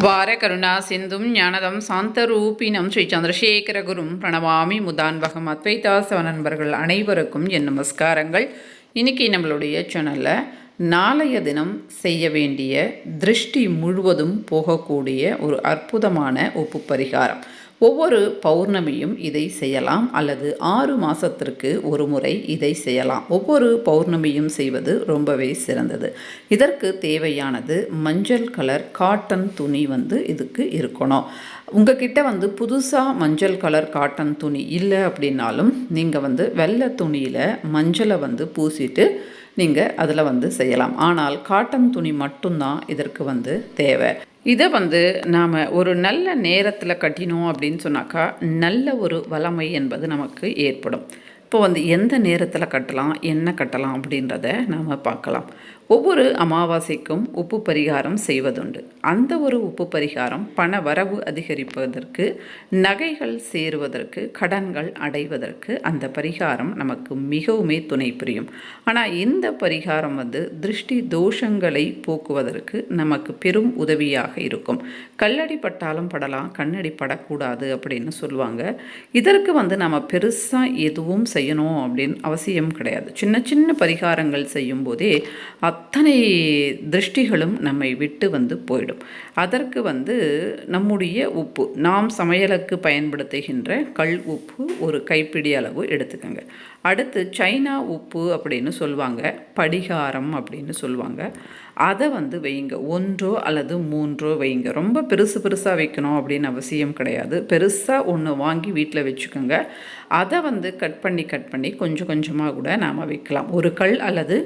அபார கருணா சிந்தும் ஞானதம் சாந்தரூபினம் ஸ்ரீ சந்திரசேகர குரும் பிரணவாமி முதான்பகம் அத்வைதாசவ நண்பர்கள் அனைவருக்கும் என் நமஸ்காரங்கள். இன்னைக்கு நம்மளுடைய சேனலில் நாளைய தினம் செய்ய வேண்டிய திருஷ்டி முழுவதும் போகக்கூடிய ஒரு அற்புதமான உப்பு பரிகாரம் ஒவ்வொரு பௌர்ணமியும் இதை செய்யலாம் அல்லது ஆறு மாதத்திற்கு ஒரு முறை இதை செய்யலாம். ஒவ்வொரு பௌர்ணமியும் செய்வது ரொம்பவே சிறந்தது. இதற்கு தேவையானது மஞ்சள் கலர் காட்டன் துணி வந்து இதுக்கு இருக்கணும். உங்ககிட்ட வந்து புதுசாக மஞ்சள் கலர் காட்டன் துணி இல்லை அப்படின்னாலும் நீங்கள் வந்து வெள்ளை துணியில் மஞ்சளை வந்து பூசிட்டு நீங்கள் அதில் வந்து செய்யலாம். ஆனால் காட்டன் துணி மட்டும்தான் இதற்கு வந்து தேவை. இதை வந்து நாம் ஒரு நல்ல நேரத்தில் கட்டினோம் அப்படின்னு சொன்னாக்கா நல்ல ஒரு வளமை என்பது நமக்கு ஏற்படும். இப்போ வந்து எந்த நேரத்தில் கட்டலாம் என்ன கட்டலாம் அப்படின்றத நாம் பார்க்கலாம். ஒவ்வொரு அமாவாசைக்கும் உப்பு பரிகாரம் செய்வதுண்டு. அந்த ஒரு உப்பு பரிகாரம் பண வரவு அதிகரிப்பதற்கு நகைகள் சேருவதற்கு கடன்கள் அடைவதற்கு அந்த பரிகாரம் நமக்கு மிகவுமே துணை புரியும். ஆனால் இந்த பரிகாரம் வந்து திருஷ்டி தோஷங்களை போக்குவதற்கு நமக்கு பெரும் உதவியாக இருக்கும். கல்லடி பட்டாலும் படலாம் கண்ணடி படக்கூடாது அப்படின்னு சொல்லுவாங்க. இதற்கு வந்து நம்ம பெருசாக எதுவும் செய்யணும் அப்படின்னு அவசியம் கிடையாது. சின்ன சின்ன பரிகாரங்கள் செய்யும் போதே அத்தனை திருஷ்டிகளும் நம்மை விட்டு வந்து போயிடும். அதற்கு வந்து நம்முடைய உப்பு நாம் சமையலுக்கு பயன்படுத்துகின்ற கல் உப்பு ஒரு கைப்பிடி அளவு எடுத்துக்கோங்க. அடுத்து சைனா உப்பு அப்படின்னு சொல்லுவாங்க படிகாரம் அப்படின்னு சொல்லுவாங்க. அதை வந்து வைங்க ஒன்றோ அல்லது மூன்றோ வைங்க ரொம்ப பெருசு பெருசாக வைக்கணும் அப்படின்னு அவசியம் கிடையாது. பெருசாக ஒன்று வாங்கி வீட்டில் வச்சுக்கோங்க. அதை வந்து கட் பண்ணி கட் பண்ணி கொஞ்சம் கொஞ்சமாக கூட நாம் வைக்கலாம். ஒரு கல் அல்லது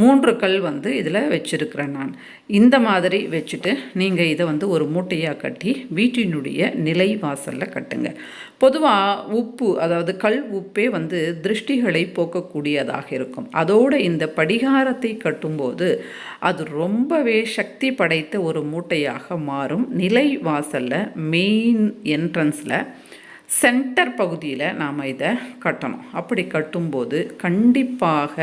மூன்று கல் வந்து இதில் வச்சுருக்கிறேன் நான். இந்த மாதிரி வச்சுட்டு நீங்கள் இதை வந்து ஒரு மூட்டையாக கட்டி வீட்டினுடைய நிலை வாசலில் கட்டுங்க. பொதுவாக உப்பு அதாவது கல் உப்பே வந்து திருஷ்டிகளை போக்கக்கூடியதாக இருக்கும். அதோடு இந்த படிகாரத்தை கட்டும்போது அது ரொம்பவே சக்தி படைத்த ஒரு மூட்டையாக மாறும். நிலை வாசலில் மெயின் என்ட்ரன்ஸில் சென்டர் பகுதியில் நாம் இதை கட்டணும். அப்படி கட்டும்போது கண்டிப்பாக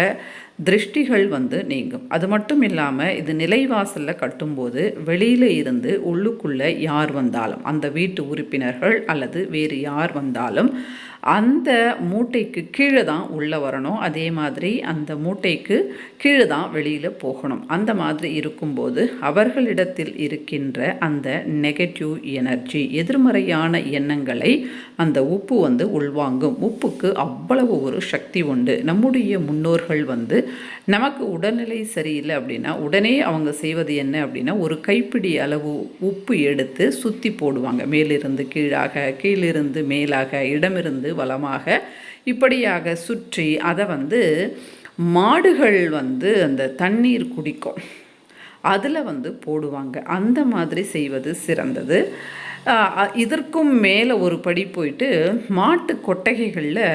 திருஷ்டிகள் வந்து நீங்கும். அது மட்டும் இல்லாமல் இது நிலைவாசலில் கட்டும்போது வெளியில் இருந்து உள்ளுக்குள்ளே யார் வந்தாலும் அந்த வீட்டு உறுப்பினர்கள் அல்லது வேறு யார் வந்தாலும் அந்த மூட்டைக்கு கீழே தான் உள்ளே வரணும். அதே மாதிரி அந்த மூட்டைக்கு கீழே தான் வெளியில் போகணும். அந்த மாதிரி இருக்கும்போது அவர்களிடத்தில் இருக்கின்ற அந்த நெகட்டிவ் எனர்ஜி எதிர்மறையான எண்ணங்களை அந்த உப்பு வந்து உள்வாங்கும். உப்புக்கு அவ்வளவு ஒரு சக்தி உண்டு. நம்முடைய முன்னோர்கள் வந்து நமக்கு உடல்நிலை சரியில்லை அப்படின்னா உடனே அவங்க செய்வது என்ன அப்படின்னா ஒரு கைப்பிடி அளவு உப்பு எடுத்து சுற்றி போடுவாங்க. மேலிருந்து கீழாக கீழிருந்து மேலாக இடமிருந்து வளமாக இப்படியாக சுற்றி அதை வந்து மாடுகள் வந்து அந்த தண்ணீர் குடிக்கும். அதில் வந்து போடுவாங்க. அந்த மாதிரி செய்வது சிறந்தது. இதற்கும் மேலே ஒரு படி போயிட்டு மாட்டு கொட்டகைகளில்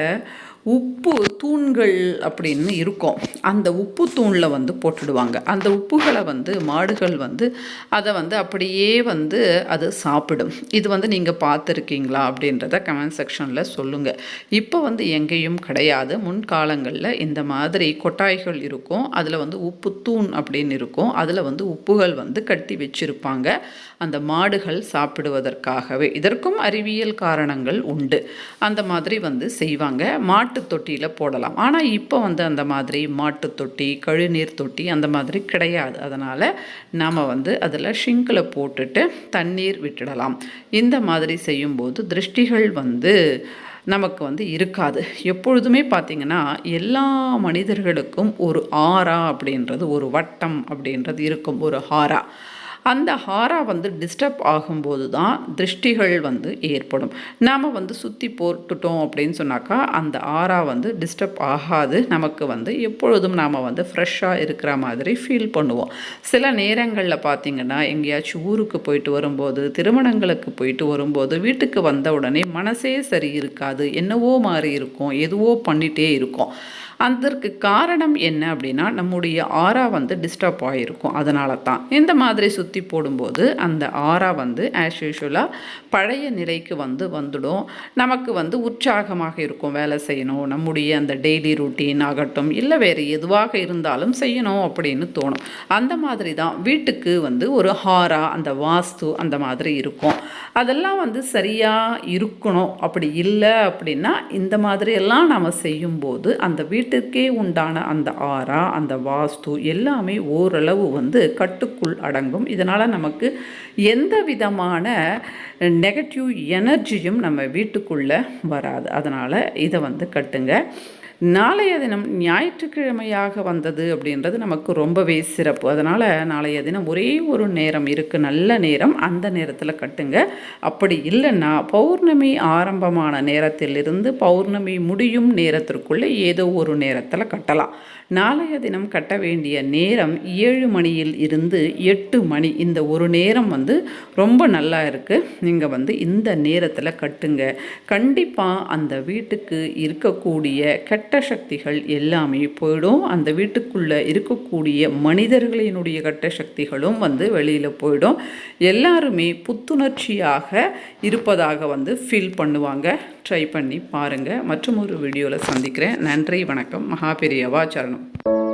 உப்பு தூண்கள் அப்படின்னு இருக்கும். அந்த உப்பு தூணில் வந்து போட்டுடுவாங்க. அந்த உப்புகளை வந்து மாடுகள் வந்து அதை வந்து அப்படியே வந்து அது சாப்பிடும். இது வந்து நீங்கள் பார்த்துருக்கீங்களா அப்படின்றத கமெண்ட் செக்ஷனில் சொல்லுங்கள் இப்போ வந்து எங்கேயும் கிடையாது. முன்காலங்களில் இந்த மாதிரி கொட்டாய்கள் இருக்கும். அதில் வந்து உப்பு தூண் அப்படின்னு இருக்கும். அதில் வந்து உப்புகள் வந்து கட்டி வச்சுருப்பாங்க. அந்த மாடுகள் சாப்பிடுவதற்காகவே. இதற்கும் அறிவியல் காரணங்கள் உண்டு. அந்த மாதிரி வந்து செய்வாங்க. மாட்டு தொட்டியில் போடலாம். ஆனால் இப்போ வந்து அந்த மாதிரி மாட்டு தொட்டி கழிநீர் தொட்டி அந்த மாதிரி கிடையாது. அதனால் நாம் வந்து அதில் ஷிங்கில் போட்டுட்டு தண்ணீர் விட்டுடலாம். இந்த மாதிரி செய்யும்போது திருஷ்டிகள் வந்து நமக்கு வந்து இருக்காது. எப்பொழுதுமே பார்த்திங்கன்னா எல்லா மனிதர்களுக்கும் ஒரு ஆரா அப்படின்றது ஒரு வட்டம் அப்படின்றது இருக்கும். ஒரு ஹாரா. அந்த ஹாரா வந்து டிஸ்டர்ப் ஆகும்போது தான் திருஷ்டிகள் வந்து ஏற்படும். நாம் வந்து சுற்றி போட்டுட்டோம் அப்படின்னு சொன்னாக்கா அந்த ஆரா வந்து டிஸ்டர்ப் ஆகாது. நமக்கு வந்து எப்பொழுதும் நாம் வந்து ஃப்ரெஷ்ஷாக இருக்கிற மாதிரி ஃபீல் பண்ணுவோம். சில நேரங்களில் பார்த்திங்கன்னா எங்கேயாச்சும் ஊருக்கு போயிட்டு வரும்போது திருமணங்களுக்கு போயிட்டு வரும்போது வீட்டுக்கு வந்த உடனே மனசே சரி இருக்காது என்னவோ மாறி இருக்கும். எதுவோ பண்ணிகிட்டே இருக்கும். அதற்கு காரணம் என்ன அப்படின்னா நம்முடைய ஆறா வந்து டிஸ்டர்ப் ஆகிருக்கும் அதனால தான் இந்த மாதிரி சுற்றி போடும்போது அந்த ஆறா வந்து ஆஸ் யூஷுவலாக பழைய நிலைக்கு வந்து வந்துடும். நமக்கு வந்து உற்சாகமாக இருக்கும். வேலை செய்யணும். நம்முடைய அந்த டெய்லி ரூட்டீன் ஆகட்டும் இல்லை வேறு எதுவாக இருந்தாலும் செய்யணும் அப்படின்னு தோணும். அந்த மாதிரி தான் வீட்டுக்கு வந்து ஒரு ஹாரா அந்த வாஸ்து அந்த மாதிரி இருக்கும். அதெல்லாம் வந்து சரியாக இருக்கணும். அப்படி இல்லை அப்படின்னா இந்த மாதிரியெல்லாம் நம்ம செய்யும்போது அந்த வீட்டுக்கே உண்டான அந்த ஆறா அந்த வாஸ்து எல்லாமே ஓரளவு வந்து கட்டுக்குள் அடங்கும். இதனால் நமக்கு எந்த விதமான நெகட்டிவ் எனர்ஜியும் நம்ம வீட்டுக்குள்ளே வராது. அதனால் இதை வந்து கட்டுங்க. நாளைய தினம் ஞாயிற்றுக்கிழமையாக வந்தது அப்படின்றது நமக்கு ரொம்பவே சிறப்பு. அதனால் நாளைய தினம் ஒரே ஒரு நேரம் இருக்குது நல்ல நேரம் அந்த நேரத்தில் கட்டுங்க. அப்படி இல்லைன்னா பௌர்ணமி ஆரம்பமான நேரத்திலிருந்து பௌர்ணமி முடியும் நேரத்திற்குள்ளே ஏதோ ஒரு நேரத்தில் கட்டலாம். நாளைய தினம் கட்ட வேண்டிய நேரம் ஏழு மணியில் இருந்து எட்டு மணி. இந்த ஒரு நேரம் வந்து ரொம்ப நல்லா இருக்குது நீங்கள் வந்து இந்த நேரத்தில் கட்டுங்க. கண்டிப்பாக அந்த வீட்டுக்கு இருக்கக்கூடிய கெட்ட சக்திகள் எல்லாமே போயிடும். அந்த வீட்டுக்குள்ளே இருக்கக்கூடிய மனிதர்களினுடைய கெட்ட சக்திகளும் வந்து வெளியில் போயிடும். எல்லாருமே புத்துணர்ச்சியாக இருப்பதாக வந்து ஃபீல் பண்ணுவாங்க. ட்ரை பண்ணி பாருங்கள் மற்றும் ஒரு வீடியோவில் சந்திக்கிறேன். நன்றி வணக்கம். மகாபெரியவா சரணம். 见了。